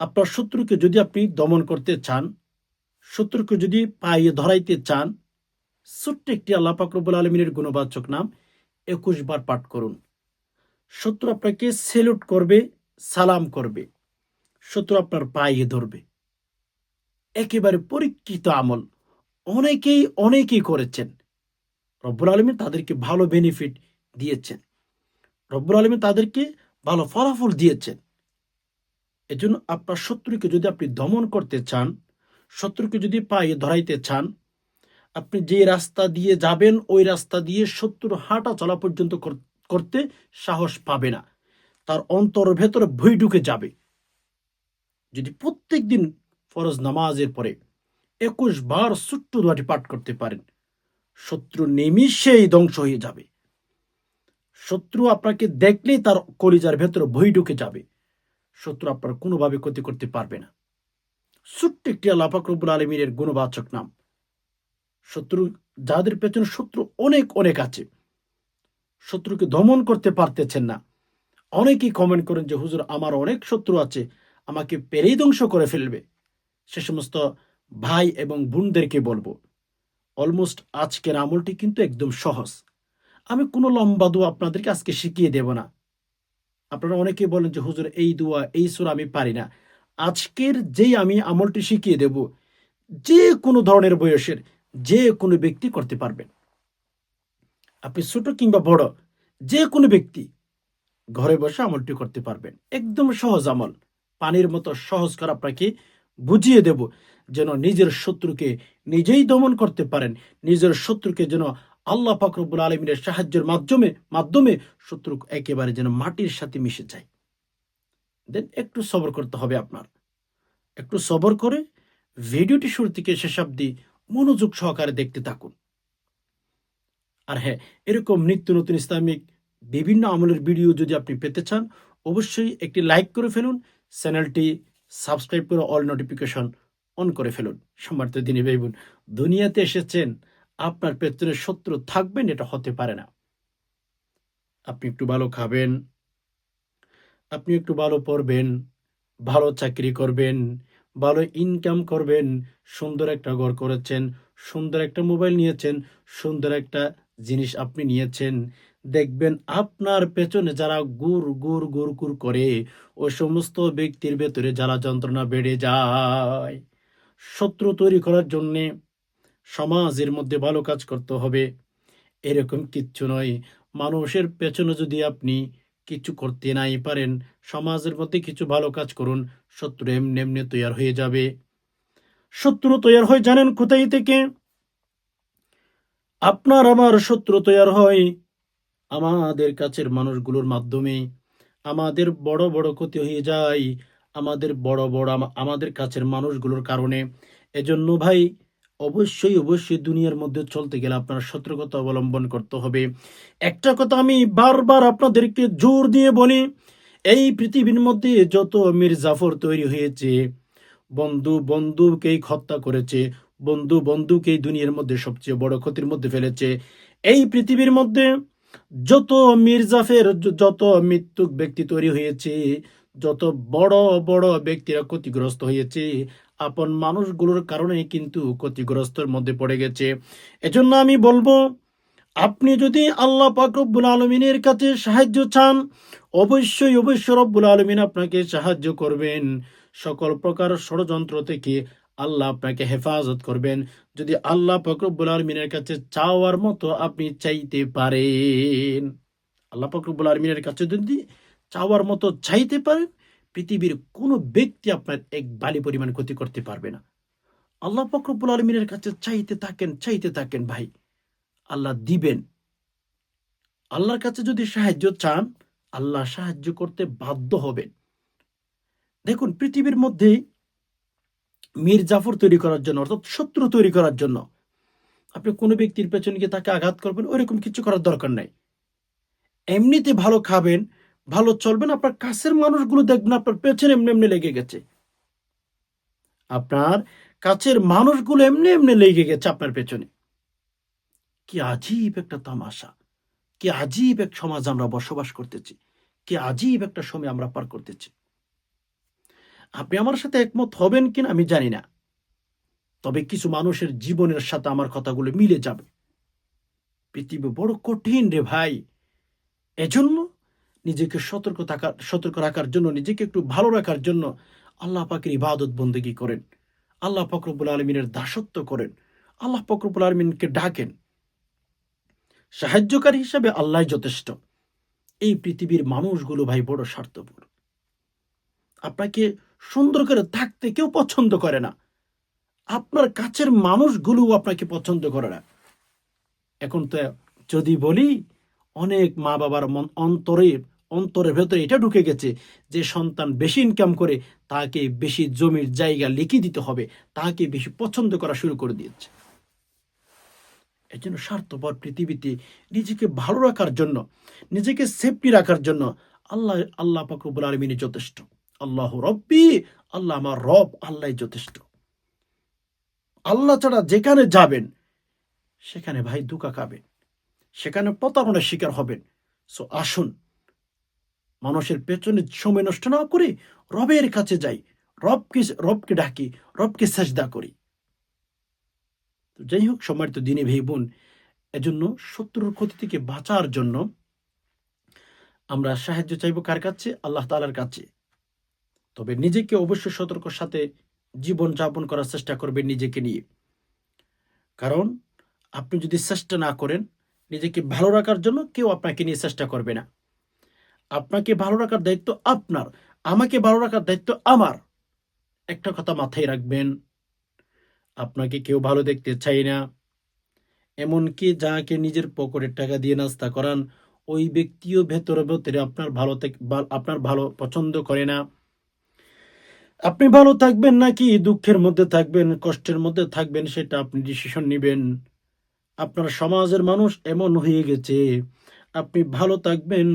আপনার শত্রুকে যদি আপনি দমন করতে চান, শত্রুকে যদি পায়ে ধরাইতে চান, ছোট্ট একটি আল্লাহ পাকরবুল আলমিনের গুণবাচক নাম একুশ বার পাঠ করুন। শত্রু আপনাকে সেলুট করবে, সালাম করবে। শত্রু আপনার পায়ে ধরবে। একেবারে পরীক্ষিত আমল। অনেকেই অনেকেই করেছেন। রব্বুল আলমী তাদেরকে ভালো বেনিফিট দিয়েছেন। রব্বুল আলমী তাদেরকে ভালো ফলাফল দিয়েছেন। এজন্য আপনার শত্রুকে যদি আপনি দমন করতে চান, শত্রুকে যদি পায়ে ধরাইতে চান, আপনি যে রাস্তা দিয়ে যাবেন, ওই রাস্তা দিয়ে শত্রুর হাঁটা চলা পর্যন্ত করতে সাহস পাবে না। তার অন্তর ভেতরে ভই ঢুকে যাবে। যদি প্রত্যেক দিন ফরজ নামাজের পরে একুশ বার ছোট্ট দোয়াটি পাঠ করতে পারেন, শত্রু নিমিষেই ধ্বংস হয়ে যাবে। শত্রু আপনাকে দেখলেই তার কলিজার ভেতরে ভই ঢুকে যাবে। শত্রু আপনার কোনোভাবে ক্ষতি করতে পারবে না। ছোট্ট একটি আল্লাহ ফাকরবুল আলমীর গুণবাচক নাম। শত্রু, যাদের পেছনে শত্রু অনেক অনেক আছে, শত্রুকে দমন করতে পারতেছেন না। অনেকেই কমেন্ট করেন যে, হুজুর, আমার অনেক শত্রু আছে, আমাকে পেরেই ধ্বংস করে ফেলবে। সে সমস্ত ভাই এবং বোনদেরকে বলব, অলমোস্ট আজকের আমলটি কিন্তু একদম সহজ। আমি কোনো লম্বা আপনাদেরকে আজকে শিখিয়ে দেব না। আপনারা অনেকেই বলেন যে, হুজুর, এই দোয়া, এই সুর আমি পারি না। আজকের যেই আমি আমলটি শিখিয়ে দেব, যে কোনো ধরনের বয়সের যে কোনো ব্যক্তি করতে পারবেন। আপনি ছোট কিংবা বড়, যে কোনো ব্যক্তি ঘরে বসে আমলটি করতে পারবেন। একদম সহজ আমল। পানির মতো সহজ করে আপনাকে বুঝিয়ে দেব, যেন নিজের শত্রুকে নিজেই দমন করতে পারেন, নিজের শত্রুকে যেন আল্লাহ ফাকরবুল আলমিনের সাহায্যের মাধ্যমে মাধ্যমে শত্রু একেবারে যেন মাটির সাথে মিশে যায়। দেন একটু সবর করতে হবে আপনার। একটু সবর করে ভিডিওটি শুরু থেকে শেষ অব্দি মনোযোগ সহকারে দেখতে থাকুন। আর হ্যাঁ এরকম নিত্য নতুন ইসলামিক বিভিন্ন আমলের ভিডিও যদি আপনি পেতে চান, অবশ্যই একটি লাইক করে ফেলুন, চ্যানেলটি সাবস্ক্রাইব করে অল নোটিফিকেশন অন করে ফেলুন। সম্মানিত দিনী ভাই বোন, দুনিয়াতে এসেছেন আপনার পেছনে শত্রু থাকবেন, এটা হতে পারে না। আপনি একটু ভালো খাবেন, আপনি একটু ভালো পড়বেন, ভালো চাকরি করবেন, ভালো ইনকাম করবেন, সুন্দর একটা ঘর করেছেন, সুন্দর একটা মোবাইল নিয়েছেন, সুন্দর একটা জিনিস আপনি নিয়েছেন, দেখবেন আপনার পেছনে যারা গুর গুর গুর গুর করে, ও সমস্ত ব্যক্তির ভেতরে যারা যন্ত্রণা বেড়ে যায়। শত্রু তৈরি করার জন্যে সমাজের মধ্যে ভালো কাজ করতে হবে। এরকম কিচ্ছু নয়। মানুষের পেছনে যদি আপনি কিছু করতে নাই পারেন, সমাজের মধ্যে কিছু ভালো কাজ করুন, শত্রু এমনি এমনি তৈরি হয়ে যাবে। শত্রু তৈরি হয় জানেন কোথায় থেকে? আপনার আমার শত্রু তৈরি হয় আমাদের কাছের মানুষগুলোর মাধ্যমে। আমাদের বড় বড় ক্ষতি হয়ে যায় আমাদের বড় বড় আমাদের কাছের মানুষগুলোর কারণে। এজন্য ভাই অবশ্যই অবশ্যই দুনিয়ার মধ্যে চলতে গেলে আপনার সতর্কতা অবলম্বন করতে হবে। একটা কথা আমি বারবার আপনাদেরকে জোর দিয়ে বলি, এই পৃথিবীর মধ্যে যত মীর জাফর তৈরি হয়েছে, বন্ধু বন্ধুকেই হত্যা করেছে, বন্ধু বন্ধুকেই দুনিয়ার মধ্যে সবচেয়ে বড় ক্ষতির মধ্যে ফেলেছে, এই পৃথিবীর মধ্যে যত মির্জাফের যত মৃত্যুক ব্যক্তি তৈরি হয়েছে, যত বড় বড় ব্যক্তিরা ক্ষতিগ্রস্ত হয়েছে আপন মানুষগুলোর কারণে কিন্তু ক্ষতিগ্রস্তের মধ্যে পড়ে গেছে। এজন্য আমি বলব, আপনি যদি আল্লাহ রব্বুল আলমিনের কাছে সাহায্য চান, অবশ্যই অবশ্যই রব্বুল আলমিন আপনাকে সাহায্য করবেন। সকল প্রকার ষড়যন্ত্র থেকে আল্লাহ আপনাকে হেফাজত করবেন। যদি আল্লাহ ফকরবুল আলমিনের কাছে চাওয়ার মতো আপনি চাইতে পারেন, আল্লাহ ফকরবুল আলমিনের কাছে যদি চাওয়ার মতো চাইতে পারেন পৃথিবীর কোনো ব্যক্তি আপনার এক বালি পরিমাণ ক্ষতি করতে পারবে না। আল্লাহ ফকরবুল আলমিনের কাছে চাইতে থাকেন চাইতে থাকেন ভাই। আল্লাহ দিবেন। আল্লাহর কাছে যদি সাহায্য চান, আল্লাহ সাহায্য করতে বাধ্য হবেন। দেখুন, পৃথিবীর মধ্যে মীর জাফর তৈরি করার জন্য, অর্থাৎ শত্রু তৈরি করার জন্য, আপনি কোনো ব্যক্তির পেছনে গিয়ে তাকে আঘাত করবেন, ওইরকম কিছু করার দরকার নাই। এমনিতে ভালো খাবেন ভালো চলবেন আপনার কাছের মানুষগুলো দেখবেন আপনার পেছনে এমনি এমনি লেগে গেছে। আপনার কাছের মানুষগুলো এমনি এমনি লেগে গেছে আপনার পেছনে। কি আজীব একটা তামাশা, কি আজীব এক সমাজ আমরা বসবাস করতেছি, কি আজীব একটা সময় আমরা পার করতেছি। আপনি আমার সাথে একমত হবেন কিনা আমি জানি না। তবে কিছু মানুষের জীবনের সাথে আমার কথাগুলো মিলে যাবে। পৃথিবী বড় কঠিন রে ভাই। এজন্য নিজেকে সতর্ক থাকার সতর্ক রাখার জন্য, নিজেকে একটু ভালো রাখার জন্য আল্লাহ পাকের ইবাদত বন্দেগী করেন। আল্লাহ ফকরবুল আলমিনের দাসত্ব করেন। আল্লাহ ফকরবুল আলমিনকে ডাকেন। সাহায্যকারী হিসাবে আল্লাহ যথেষ্ট। এই পৃথিবীর মানুষগুলো ভাই বড় স্বার্থপর। আপনাকে সুন্দর করে থাকতে কেউ পছন্দ করে না। আপনার কাছের মানুষগুলো আপনাকে পছন্দ করে না। এখন তো যদি বলি অনেক মা বাবার মন অন্তরে, অন্তরের ভেতরে এটা ঢুকে গেছে যে সন্তান বেশি ইনকাম করে, তাকে বেশি জমির জায়গা লিখে দিতে হবে, তাকে বেশি পছন্দ করা শুরু করে দিয়েছে। এই জন্য স্বার্থপর পৃথিবীতে নিজেকে ভালো রাখার জন্য, নিজেকে সেফটি রাখার জন্য আল্লাহ আল্লাহ পাকরবুল আলমিনী যথেষ্ট। আল্লাহ রব্বি, আল্লাহ আমার রব আল্লাহ যথেষ্ট। আল্লাহ ছাড়া যেখানে যাবেন, সেখানে ভাই দুকা খাবেন। সেখানে প্রতারণার শিকার হবেন। সো আসুন, মানুষের পেছনে সময় নষ্ট না করে রবের কাছে যাই, রবকে রবকে ডাকি, রবকে সেজদা করি। তো যাই হোক সময়ের তো দিনে ভেই বোন, এজন্য শত্রুর ক্ষতি থেকে বাঁচার জন্য আমরা সাহায্য চাইব কার কাছে? আল্লাহ তালার কাছে। তবে নিজেকে অবশ্যই সতর্কর সাথে জীবন যাপন করার চেষ্টা করবেন নিজেকে নিয়ে। কারণ আপনি যদি চেষ্টা না করেন নিজেকে ভালো রাখার জন্য কেউ আপনাকে নিয়ে চেষ্টা করবে না। আপনাকে ভালো রাখার দায়িত্ব আপনার। আমাকে ভালো রাখার দায়িত্ব আমার। একটা কথা মাথায় রাখবেন, আপনাকে কেউ ভালো দেখতে চাই না। এমনকি যাকে নিজের পকেটের টাকা দিয়ে নাস্তা করান, ওই ব্যক্তিও ভেতরে ভেতরে আপনার ভালো আপনার ভালো পছন্দ করে না। আপনি ভালো থাকবেন নাকি দুঃখের মধ্যে থাকবেন, কষ্টের মধ্যে থাকবেন, সেটা আপনি ডিসিশন নেবেন। আপনার সমাজের মানুষ এমন হয়ে গেছে। আপনি ভালো থাকবেন,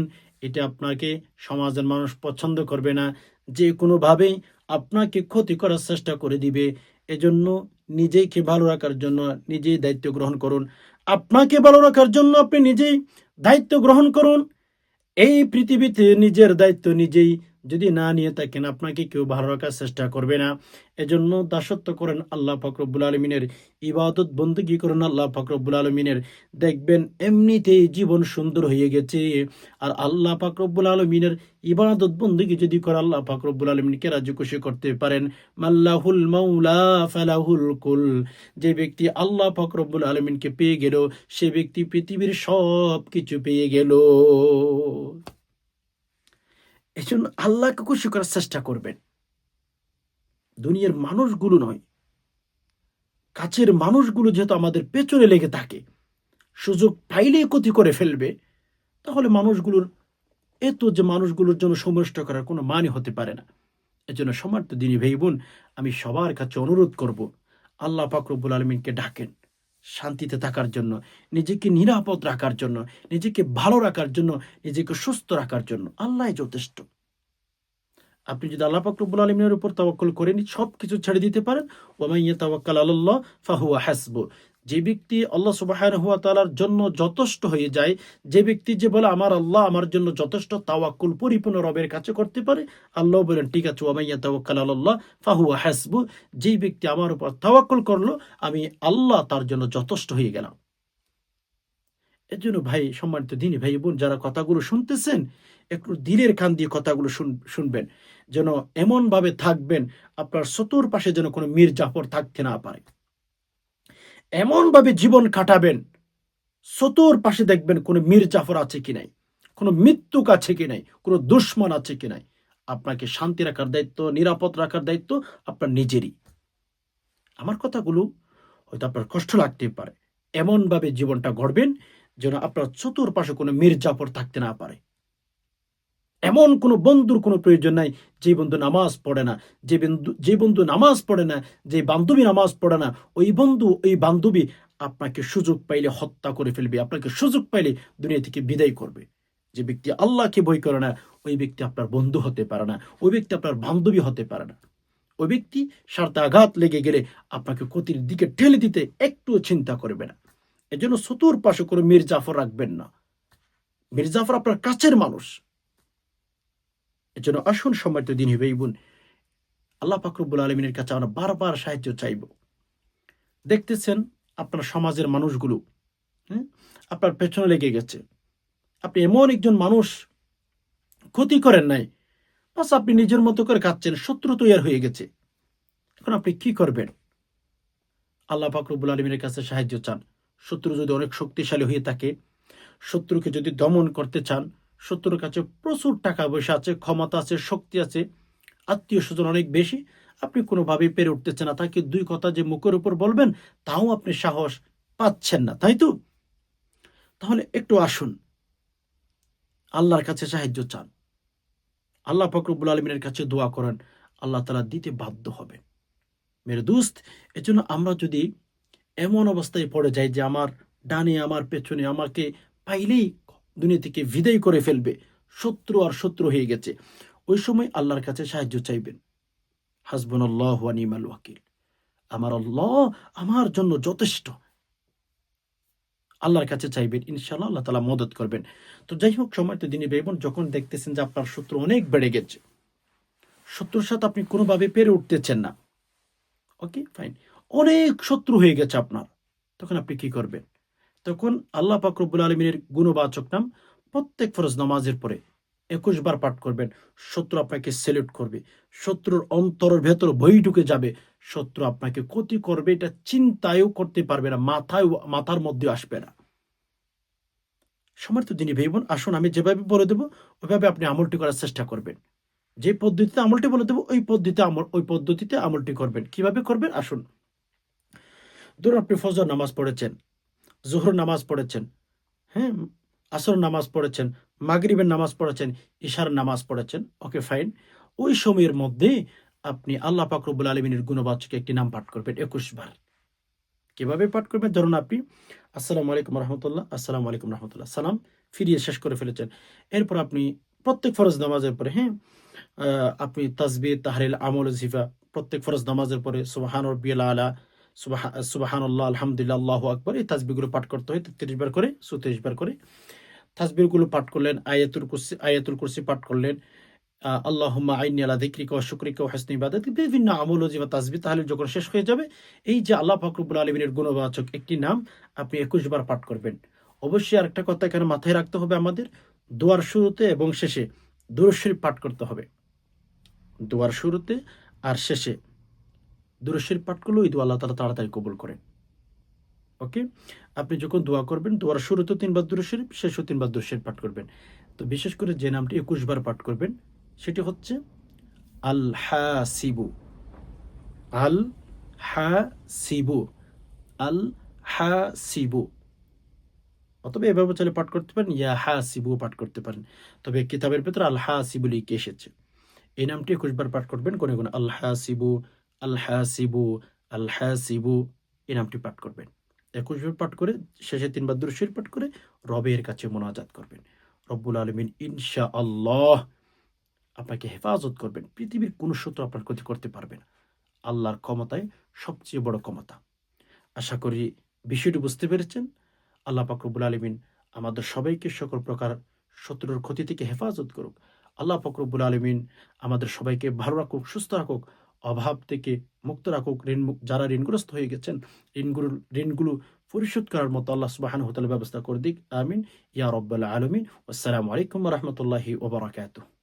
এটা আপনাকে সমাজের মানুষ পছন্দ করবে না। যে কোনোভাবেই আপনাকে ক্ষতি করার চেষ্টা করে দিবে। এজন্য নিজেকে ভালো রাখার জন্য নিজেই দায়িত্ব গ্রহণ করুন। আপনাকে ভালো রাখার জন্য আপনি নিজেই দায়িত্ব গ্রহণ করুন। এই পৃথিবীতে নিজের দায়িত্ব নিজেই যদি না নিয়ে থাকেন, আপনাকে কেউ ভালো রাখার চেষ্টা করবে না। এজন্য দাসত্ব করেন আল্লাহ ফকরবুল আলমিনের। ইবাদত বন্দুকি করেন আল্লাহ ফকরবুল আলমিনের। দেখবেন, এমনিতেই জীবন সুন্দর হয়ে গেছে। আর আল্লাহ ফাকরবুল আলমিনের ইবাদত বন্দুকি যদি করে আল্লাহ ফাকরবুল আলমিনকে রাজ্য খুশি করতে পারেন। মাল্লাহুল মাউলা ফালাহুল কুল। যে ব্যক্তি আল্লাহ ফাকরবুল আলমিনকে পেয়ে গেল, সে ব্যক্তি পৃথিবীর সব কিছু পেয়ে গেল। এই জন্য আল্লাহকে খুশি করার চেষ্টা করবেন। দুনিয়ার মানুষগুলো নয়, কাছের মানুষগুলো যেহেতু আমাদের পেছনে লেগে থাকে, সুযোগ পাইলে ক্ষতি করে ফেলবে, তাহলে মানুষগুলোর, এত যে মানুষগুলোর জন্য সমষ্ট করার কোনো মানে হতে পারে না। এজন্য সমার্থ দিনী ভাই বোন, আমি সবার কাছে অনুরোধ করব, আল্লাহ ফাকরবুল আলমিনকে ডাকেন। শান্তিতে থাকার জন্য, নিজেকে নিরাপদ রাখার জন্য, নিজেকে ভালো রাখার জন্য, নিজেকে সুস্থ রাখার জন্য আল্লাহ যথেষ্ট। আপনি যদি আল্লাহ পাকরুবুল আলমিনের উপর তাওয়াক্কল করেন সব কিছু ছেড়ে দিতে পারেন। ওমাইয়া তাওয়াক্কাল আল্লাহ ফাহুয়া হাসবু যে ব্যক্তি আল্লাহ সুবাহ হুয়া তালার জন্য যথেষ্ট হয়ে যায়, যে ব্যক্তি যে বলে, আমার আল্লাহ আমার জন্য যথেষ্ট তাওয়াক্কুল পরিপূর্ণ রবের কাছে করতে পারে, আল্লাহ বলেন, ঠিক আছে ওমাইয়া তাওয়াক্কাল আল্লাহ ফাহুয়া হাসবু, যেই ব্যক্তি আমার উপর তাওয়াক্কুল করল, আমি আল্লাহ তার জন্য যথেষ্ট হয়ে গেলাম। এর জন্য ভাই, সম্মানিত দিনী ভাই বোন, যারা কথাগুলো শুনতেছেন, একটু দিলের কান দিয়ে কথাগুলো শুনবেন। যেন এমনভাবে থাকবেন, আপনার চতুর পাশে যেন কোনো মীর জাফর থাকতে না পারে। এমনভাবে জীবন কাটাবেন, চতুর পাশে দেখবেন কোনো মীর জাফর আছে কি নাই, কোনো মৃত্যুক আছে কি নাই, কোনো দুশ্মন আছে কি নাই। আপনাকে শান্তি রাখার দায়িত্ব, নিরাপদ রাখার দায়িত্ব আপনার নিজেরই। আমার কথাগুলো হয়তো আপনার কষ্ট লাগতে পারে। এমনভাবে জীবনটা গড়বেন যেন আপনার চতুর পাশে কোনো মীর জাফর থাকতে না পারে। এমন কোনো বন্ধুর কোনো প্রয়োজন নাই, যে বন্ধু নামাজ পড়ে না, যে বন্ধু যে বন্ধু নামাজ পড়ে না, যে বান্ধবী নামাজ পড়ে না, ওই বন্ধু, ওই বান্ধবী আপনাকে সুযোগ পাইলে হত্যা করে ফেলবে, আপনাকে সুযোগ পাইলে দুনিয়া থেকে বিদায় করবে। যে ব্যক্তি আল্লাহকে বই করে না, ওই ব্যক্তি আপনার বন্ধু হতে পারে না, ওই ব্যক্তি আপনার বান্ধবী হতে পারে না। ওই ব্যক্তি স্বার্থে আঘাত লেগে গেলে আপনাকে ক্ষতির দিকে ঠেলে দিতে একটুও চিন্তা করবে না। এজন্য চতুর পাশে করে মীর জাফর রাখবেন না। মীর জাফর আপনার কাছের মানুষ। এজন্য আসুন সম্মানিত দিন হিবে বোন, আল্লাহ ফাকরুবুল আলমিনের কাছে আমরা বারবার সাহায্য চাইব। দেখতেছেন আপনার সমাজের মানুষগুলো হ্যাঁ আপনার পেছনে লেগে গেছে। আপনি এমন একজন মানুষ, ক্ষতি করেন নাই। বাস আপনি নিজের মতো করে কাচ্ছেন শত্রু তৈরি হয়ে গেছে। এখন আপনি কি করবেন? আল্লাহ ফাকরুবুল আলমিনের কাছে সাহায্য চান। শত্রু যদি অনেক শক্তিশালী হয়ে থাকে, শত্রুকে যদি দমন করতে চান শত্রুর কাছে প্রচুর টাকা পয়সা আছে, ক্ষমতা আছে, শক্তি আছে, আত্মীয় স্বজন অনেক বেশি। আপনি কোনোভাবেই পেরে উঠতেছেন না। তাকে দুই কথা যে মুখের উপর বলবেন, তাও আপনি সাহস পাচ্ছেন না, তাই তো? তাহলে একটু আসুন। আল্লাহর কাছে সাহায্য চান। আল্লাহ ফকরবুল আলমিনের কাছে দোয়া করেন, আল্লাহ তালা দিতে বাধ্য হবে। মেরে দুস্ত, এজন্য আমরা যদি এমন অবস্থায় পড়ে যাই যে আমার ডানে, আমার পেছনে আমাকে পাইলেই দুনিয়া থেকে বিদায় করে ফেলবে, শত্রু আর শত্রু হয়ে গেছে। ওই সময় আল্লাহর কাছে সাহায্য চাইবেন। হাসবুন আল্লাহ নিমাল ওয়াকিল। আমার আল্লাহ আমার জন্য যথেষ্ট। আল্লাহর কাছে চাইবেন ইনশাল্লাহ আল্লাহ তালা মদত করবেন। তো যাই হোক, সময় তো দিনী বেবন যখন দেখতেছেন যে আপনার শত্রু অনেক বেড়ে গেছে, শত্রুর সাথে আপনি কোনোভাবে পেরে উঠতেছেন না। ওকে ফাইন অনেক শত্রু হয়ে গেছে আপনার। তখন আপনি কি করবেন? তখন আল্লাহ পাকরবুল আলমিনের গুণবাচক নাম প্রত্যেক ফরজ নামাজের পরে একুশ বার পাঠ করবেন, শত্রু আপনাকে সেলুট করবে, শত্রুর অন্তরের ভেতর বই ঢুকে যাবে, শত্রু আপনাকে ক্ষতি করবে, এটা চিন্তায়ও করতে পারবে না মাথায় মাথার মধ্যে আসবে না। সমর্থ দিনী ভাই বোন, আসুন আমি যেভাবে বলে দেবো, ওইভাবে আপনি আমলটি করার চেষ্টা করবেন। যে পদ্ধতিতে আমলটি বলে দেবো, ওই পদ্ধতিতে আমল, ওই পদ্ধতিতে আমলটি করবেন। কীভাবে করবেন? আসুন। ধরুন আপনি ফজর নামাজ পড়েছেন জোহর নামাজ পড়েছেন হ্যাঁ আসর নামাজ পড়েছেন, মাগরিবের নামাজ পড়েছেন, ইশার নামাজ পড়েছেন, ওকে ফাইন। ওই সময়ের মধ্যে আপনি আল্লাহ পাকরবুল আলমিনের গুণবাচকে একটি নাম পাঠ করবেন, একুশ বার। কীভাবে পাঠ করবেন? ধরুন আপনি, আসসালামু আলাইকুম রহমতুল্লাহ, আসসালামু আলাইকুম রহমতুল্লাহ, সালাম, ফিরিয়ে শেষ করে ফেলেছেন। এরপর আপনি প্রত্যেক ফরজ নামাজের পরে হ্যাঁ আপনি তাজবি তাহরিল আমল, জিফা, প্রত্যেক ফরজ নামাজের পরে সুবাহান রবিআল আলা সুবাহান আল্লাহ আলহামদুলিল্লাহ, আল্লাহ আকবর, এই তাজবিগুলো পাঠ করতে হয়, তেত্রিশ বার করে, চৌত্রিশ বার করে। তাজবিরগুলো পাঠ করলেন, আয়াতুল কুরসি আয়াতুল কুরসি পাঠ করলেন আল্লাহম্মা আইনি আলা ধিক্রিকা ও হাসনি ইবাদত, বিভিন্ন আমল ও জিবা তাজবি তাহলে যখন শেষ হয়ে যাবে, এই যে আল্লাহ ফকরবুল আলমিনের গুণবাচক একটি নাম, আপনি একুশ বার পাঠ করবেন। অবশ্যই আরেকটা কথা এখানে মাথায় রাখতে হবে আমাদের, দোয়ার শুরুতে এবং শেষে দুরশরীফ পাঠ করতে হবে। দোয়ার শুরুতে আর শেষে। দুরশরীফ পাঠ করলে ওই দোয়া আল্লাহ তালা তাড়াতাড়ি কবুল করেন। ওকে? আপনি যখন দোয়া করবেন, দোয়ার শুরুতে তিনবার দুরশরীফ, শেষও তিনবার দুরশরীফ পাঠ করবেন। তো বিশেষ করে যে নামটি একুশ বার পাঠ করবেন, সেটি হচ্ছে আল হাসিবু আল হা হাসিবু আল হা হাসিবু অথবা এভাবে চাইলে পাঠ করতে পারেন, ইয়া হাসিবু পাঠ করতে পারেন। তবে কিতাবের ভেতরে আল হাসিবু লিখে এসেছে। এই নামটি একুশবার পাঠ করবেন কোনে কোনে আল হাসিবু আল হাসিবু আল নামটি পাঠ করবেন। একুশবার পাঠ করে, শেষে তিনবার দুরশির পাঠ করে, রবের কাছে মোনাজাত করবেন। রব্বুল আলমিন ইনশা আল্লাহ আপনাকে হেফাজত করবেন। পৃথিবীর কোনো শত্রু আপনার ক্ষতি করতে পারবে না। আল্লাহর ক্ষমতায় সবচেয়ে বড় ক্ষমতা। আশা করি বিষয়টি বুঝতে পেরেছেন। আল্লাহ পাকরবুল আলমিন আমাদের সবাইকে সকল প্রকার শত্রুর ক্ষতি থেকে হেফাজত করুক। আল্লাহ ফকরবুল আলমিন আমাদের সবাইকে ভালো রাখুক, সুস্থ রাখুক। অভাব থেকে মুক্ত রাখুক, ঋণ যারা ঋণগ্রস্ত হয়ে গেছেন ঋণগুলো ঋণগুলো পরিশোধ করার মতো আল্লাহ সুবাহান হতাল ব্যবস্থা করে দিক। আমিন। ইয়া রব্বাল আলমিন। আসসালামু আলাইকুম রহমতুল্লাহি ওবরাকাতুহ